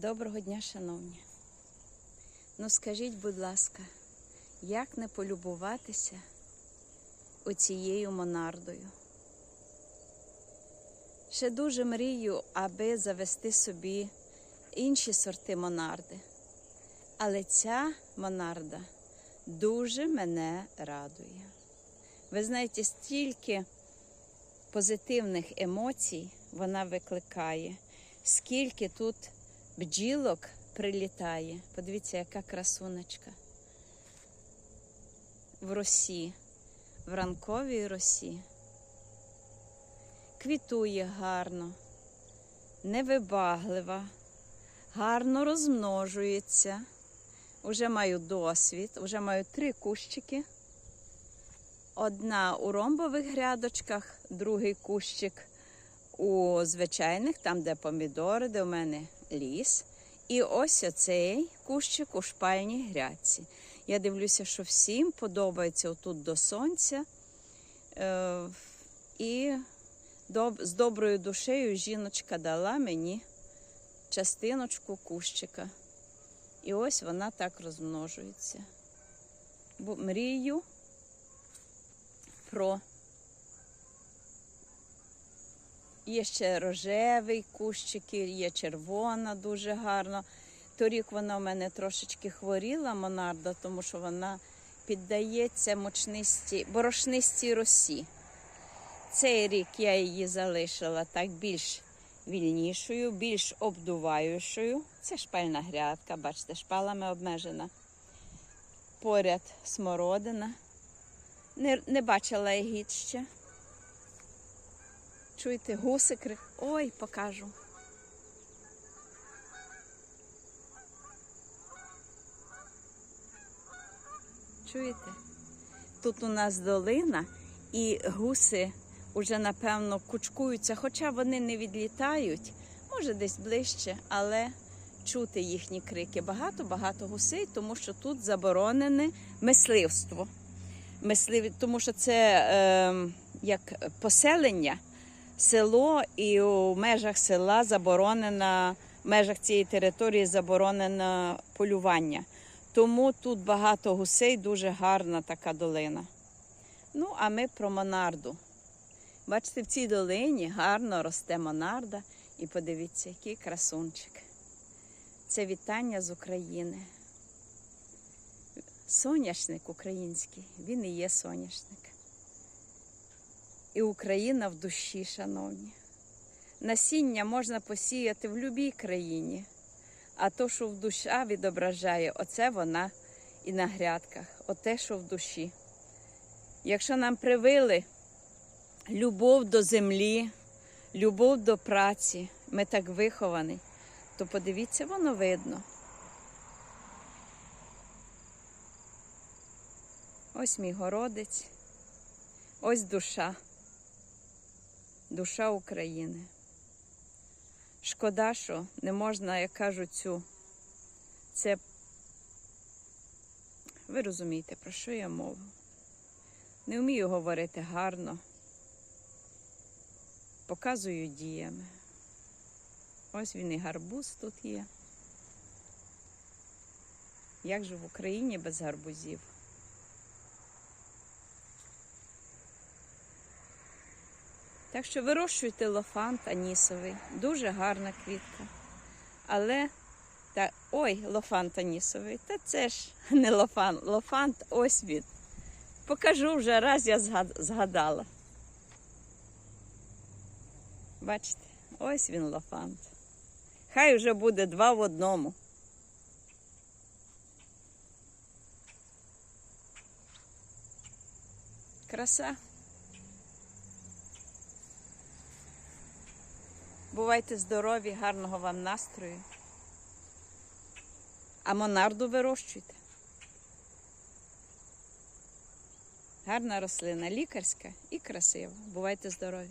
Доброго дня, шановні. Ну скажіть, будь ласка, як не полюбуватися оцією монардою? Ще дуже мрію, аби завести собі інші сорти монарди. Але ця монарда дуже мене радує. Ви знаєте, стільки позитивних емоцій вона викликає, скільки тут бджілок прилітає. Подивіться, яка красунечка. В росі, в ранковій росі. Квітує гарно, невибаглива, гарно розмножується. Уже маю досвід, вже маю три кущики. Одна у ромбових грядочках, другий кущик у звичайних, там, де помідори, де в мене ліс. І ось оцей кущик у шпальній грядці. Я дивлюся, що всім подобається отут до сонця. Е, і доб- з доброю душею жіночка дала мені частиночку кущика. І ось вона так розмножується. Бо мрію про Є ще рожевий кущики, є червона дуже гарно. Торік вона у мене трошечки хворіла, монарда, тому що вона піддається мочнисті, борошнистій росі. Цей рік я її залишила так більш вільнішою, більш обдуваючою. Це шпальна грядка, бачите, шпалами обмежена. Поряд смородина. Не, не бачила ягід ще. Чуєте, гуси кри... Ой, покажу. Чуєте? Тут у нас долина, і гуси вже, напевно, кучкуються, хоча вони не відлітають, може десь ближче, але чути їхні крики. Багато-багато гусей, тому що тут заборонене мисливство. Мислив... Тому що це е, як поселення село, і у межах села заборонена, в межах цієї території заборонено полювання. Тому тут багато гусей, дуже гарна така долина. Ну, а ми про монарду. Бачите, в цій долині гарно росте монарда. І подивіться, який красунчик. Це вітання з України. Соняшник український, він і є соняшник. І Україна в душі, шановні. Насіння можна посіяти в будь-якій країні, а то, що в душа відображає, оце вона і на грядках, оте, що в душі. Якщо нам привили любов до землі, любов до праці, ми так виховані, то подивіться, воно видно. Ось мій городець, ось душа душа України. Шкода, що не можна, як кажуть, цю. Це ви розумієте, про що я мову. Не вмію говорити гарно. Показую діями. Ось він і гарбуз тут є. Як же в Україні без гарбузів? Так що вирощуйте лофант анісовий. Дуже гарна квітка. Але та, ой, лофант анісовий. Та це ж не лофант. Лофант ось він. Покажу вже раз я згадала. Бачите, ось він лофант. Хай вже буде два в одному. Краса. Бувайте здорові, гарного вам настрою. А монарду вирощуйте. Гарна рослина, лікарська і красива. Бувайте здорові!